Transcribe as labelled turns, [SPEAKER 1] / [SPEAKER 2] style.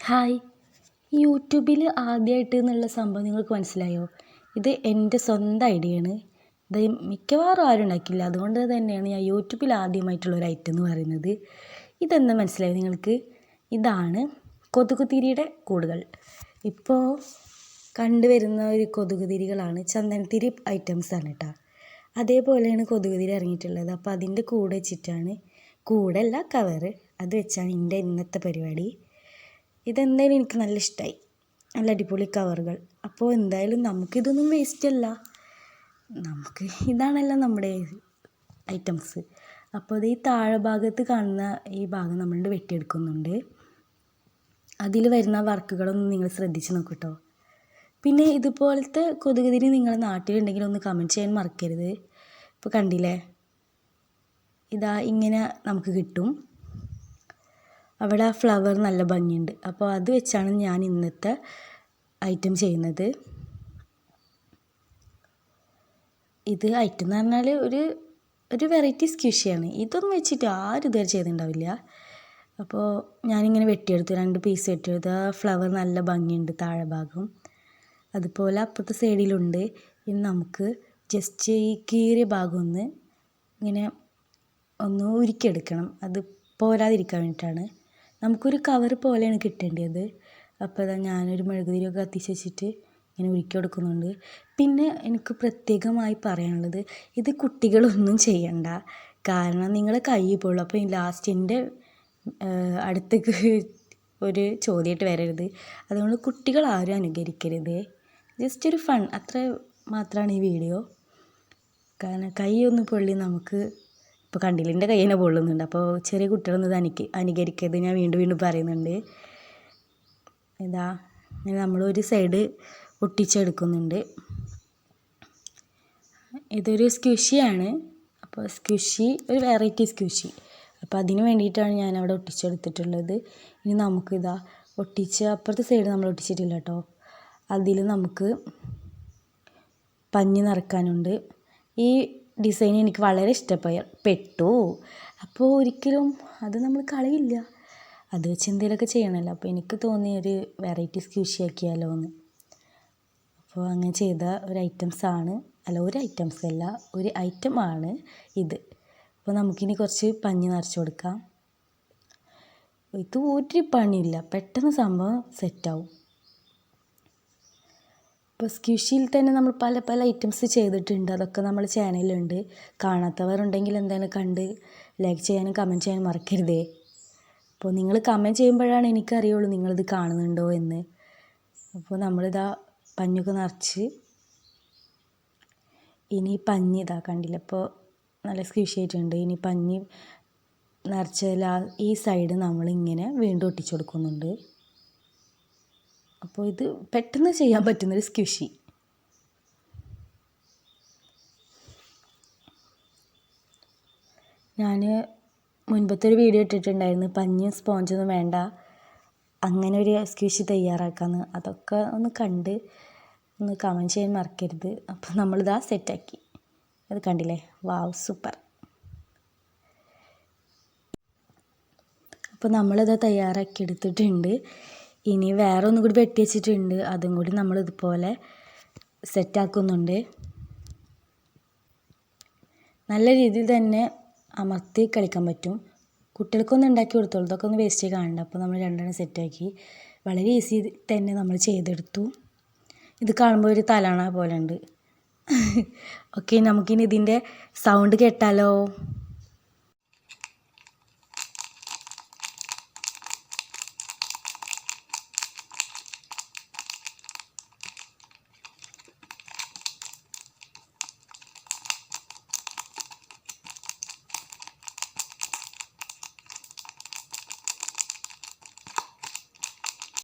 [SPEAKER 1] Hi. യൂട്യൂബിൽ ആദ്യമായിട്ട് എന്നുള്ള സംഭവം നിങ്ങൾക്ക് മനസ്സിലായോ? ഇത് എന്റെ സ്വന്തം ഐഡിയയാണ്. ഇത് മിക്കവാറും ആരും ഉണ്ടാക്കില്ല അതുകൊണ്ട് തന്നെയാണ് ഞാൻ യൂട്യൂബിൽ ആദ്യമായിട്ടുള്ള ഒരു ഐറ്റം എന്ന് പറയുന്നത്. ഇതെന്താ മനസ്സിലായോ നിങ്ങൾക്ക്? ഇതാണ് കൊതുകുതിരിയുടെ കൂടുകൾ. ഇപ്പോൾ കണ്ടുവരുന്ന ഒരു കൊതുകുതിരികളാണ് ചന്ദനത്തിരി ഐറ്റംസ് ആണ് കേട്ടോ അതേപോലെയാണ് കൊതുകുതിരി ഇറങ്ങിയിട്ടുള്ളത്. അപ്പോൾ അതിന്റെ കൂടെ വെച്ചിട്ടാണ് കൂടല്ല കവറ്. അത് വെച്ചാണ് എന്റെ ഇന്നത്തെ പരിപാടി. ഇതെന്തായാലും എനിക്ക് നല്ല ഇഷ്ടമായി നല്ല അടിപൊളി കവറുകൾ. അപ്പോൾ എന്തായാലും നമുക്കിതൊന്നും വേസ്റ്റ് അല്ല. നമുക്ക് ഇതാണല്ലോ നമ്മുടെ ഐറ്റംസ് അപ്പോൾ അത് ഈ താഴെ ഭാഗത്ത് കാണുന്ന ഈ ഭാഗം നമ്മൾ വെട്ടിയെടുക്കുന്നുണ്ട്. അതിൽ വരുന്ന വർക്കുകളൊന്നും നിങ്ങൾ ശ്രദ്ധിച്ച് നോക്കൂ കേട്ടോ പിന്നെ ഇതുപോലത്തെ കൊതുകുതിരി നിങ്ങളുടെ നാട്ടിലുണ്ടെങ്കിൽ ഒന്ന് കമന്റ് ചെയ്യാൻ മറക്കരുത്. ഇപ്പോൾ കണ്ടില്ലേ? ഇതാ ഇങ്ങനെ നമുക്ക് കിട്ടും. അവിടെ ആ ഫ്ലവർ നല്ല ഭംഗിയുണ്ട്. അപ്പോൾ അത് വെച്ചാണ് ഞാൻ ഇന്നത്തെ ഐറ്റം ചെയ്യുന്നത്. ഇത് ഐറ്റം എന്ന് പറഞ്ഞാൽ ഒരു ഒരു വെറൈറ്റി സ്ക്യൂഷിയാണ് ഇതൊന്നും വെച്ചിട്ട് ആരും ഇതുവരെ ചെയ്തിട്ടുണ്ടാവില്ല. അപ്പോൾ ഞാനിങ്ങനെ വെട്ടിയെടുത്തു. രണ്ട് പീസ് വെട്ടിയെടുത്ത്. ആ ഫ്ലവർ നല്ല ഭംഗിയുണ്ട് താഴെ ഭാഗം. അതുപോലെ അപ്പുറത്തെ സൈഡിലുണ്ട് ഇനി നമുക്ക് ജസ്റ്റ് ഈ കീറിയ ഭാഗം ഒന്ന് ഇങ്ങനെ ഒന്ന് ഉരുക്കിയെടുക്കണം. അത് പോരാതിരിക്കാൻ വേണ്ടിയിട്ടാണ്. നമുക്കൊരു കവർ പോലെയാണ് കിട്ടേണ്ടത്. അപ്പോൾ അതാ ഞാനൊരു മെഴുകുതിരിയൊക്കെ കത്തിച്ച് വെച്ചിട്ട് ഇങ്ങനെ ഉരുക്കി കൊടുക്കുന്നുണ്ട്. പിന്നെ എനിക്ക് പ്രത്യേകമായി പറയാനുള്ളത് ഇത് കുട്ടികളൊന്നും ചെയ്യണ്ട. കാരണം നിങ്ങളെ കൈ പോളൂ അപ്പോൾ ലാസ്റ്റ് എന്റെ അടുത്തേക്ക് ഒരു ചോദ്യമായിട്ട് വരരുത്. അതുകൊണ്ട് കുട്ടികൾ ആരും അനുകരിക്കരുത്. ജസ്റ്റ് ഒരു ഫൺ അത്ര മാത്രമാണ് ഈ വീഡിയോ കാരണം കൈ ഒന്ന് പൊള്ളി നമുക്ക് ഇപ്പോൾ കണ്ടില്ല? എന്റെ കൈ തന്നെ പൊള്ളുന്നുണ്ട്. അപ്പോൾ ചെറിയ കുട്ടികളൊന്നും ഇത് അനുക അനുകരിക്കരുത്. ഞാൻ വീണ്ടും വീണ്ടും പറയുന്നുണ്ട്. ഇതാ നമ്മളൊരു സൈഡ് ഒട്ടിച്ചെടുക്കുന്നുണ്ട്. ഇതൊരു സ്ക്യൂഷിയാണ് അപ്പോൾ സ്ക്വിഷി ഒരു വെറൈറ്റി സ്ക്വിഷി. അപ്പോൾ അതിന് വേണ്ടിയിട്ടാണ് ഞാൻ അവിടെ ഒട്ടിച്ചെടുത്തിട്ടുള്ളത്. ഇനി നമുക്കിതാ ഒട്ടിച്ച് അപ്പുറത്തെ സൈഡ് നമ്മൾ ഒട്ടിച്ചിട്ടില്ല കേട്ടോ അതിൽ നമുക്ക് പഞ്ഞി നിറക്കാനുണ്ട്. ഈ ഡിസൈൻ എനിക്ക് വളരെ ഇഷ്ടപ്പെട്ടു അപ്പോൾ ഒരിക്കലും അത് നമ്മൾ കളയില്ല. അത് വെച്ച് എന്തെങ്കിലുമൊക്കെ ചെയ്യണമല്ലോ അപ്പോൾ എനിക്ക് തോന്നിയ ഒരു വെറൈറ്റി സ്ക്യൂഷി ആക്കിയാലോ എന്ന് അപ്പോൾ അങ്ങനെ ചെയ്ത ഒരു ഐറ്റംസ് ആണ്. അല്ല ഒരു ഐറ്റംസ് അല്ല ഒരു ഐറ്റം ആണ് ഇത്. അപ്പോൾ നമുക്കിനി കുറച്ച് പഞ്ഞി നിറച്ച് കൊടുക്കാം. ഇത് ഒരു പണിയില്ല. പെട്ടെന്ന് സംഭവം സെറ്റാവും ഇപ്പോൾ സ്ക്യൂഷിയിൽ തന്നെ നമ്മൾ പല പല ഐറ്റംസ് ചെയ്തിട്ടുണ്ട്. അതൊക്കെ നമ്മൾ ചാനലിലുണ്ട്. കാണാത്തവരുണ്ടെങ്കിൽ എന്തായാലും കണ്ട് ലൈക്ക് ചെയ്യാനും കമന്റ് ചെയ്യാനും മറക്കരുതേ. അപ്പോൾ നിങ്ങൾ കമന്റ് ചെയ്യുമ്പോഴാണ് എനിക്കറിയുള്ളൂ നിങ്ങളിത് കാണുന്നുണ്ടോ എന്ന്. അപ്പോൾ നമ്മളിതാ പഞ്ഞൊക്കെ നിറച്ച് ഇനി പഞ്ഞി ഇതാ കണ്ടില്ല? അപ്പോൾ നല്ല സ്ക്വിഷി ആയിട്ടുണ്ട്. ഇനി പഞ്ഞി നിറച്ചതിൽ ഈ സൈഡ് നമ്മളിങ്ങനെ വീണ്ടും ഒട്ടിച്ചു കൊടുക്കുന്നുണ്ട്. അപ്പോൾ ഇത് പെട്ടെന്ന് ചെയ്യാൻ പറ്റുന്നൊരു സ്ക്വിഷി ഞാൻ മുൻപത്തെ ഒരു വീഡിയോ ഇട്ടിട്ടുണ്ടായിരുന്നു പഞ്ഞും സ്പോഞ്ചൊന്നും വേണ്ട അങ്ങനെ ഒരു സ്ക്വിഷി തയ്യാറാക്കാമെന്ന് അതൊക്കെ ഒന്ന് കണ്ട് ഒന്ന് കമന്റ് ചെയ്യാൻ മറക്കരുത്. അപ്പോൾ നമ്മളിതാ സെറ്റാക്കി. അത് കണ്ടില്ലേ? Wow super. അപ്പോൾ നമ്മളിത് തയ്യാറാക്കി എടുത്തിട്ടുണ്ട്. ഇനി വേറെ ഒന്നും കൂടി വെട്ടി വെച്ചിട്ടുണ്ട്. അതും കൂടി നമ്മൾ ഇതുപോലെ സെറ്റാക്കുന്നുണ്ട് നല്ല രീതിയിൽ തന്നെ അമർത്തി കളിക്കാൻ പറ്റും. കുട്ടികൾക്കൊന്നും ഉണ്ടാക്കി കൊടുത്തോളൂ. ഇതൊക്കെ ഒന്ന് വേസ്റ്റ് കാണണ്ട. അപ്പോൾ നമ്മൾ രണ്ടെണ്ണം സെറ്റാക്കി വളരെ ഈസി തന്നെ നമ്മൾ ചെയ്തെടുത്തു. ഇത് കാണുമ്പോൾ ഒരു തലാണ പോലെ ഉണ്ട്. ഓക്കെ നമുക്കിനി ഇതിന്റെ സൗണ്ട് കേട്ടാലോ?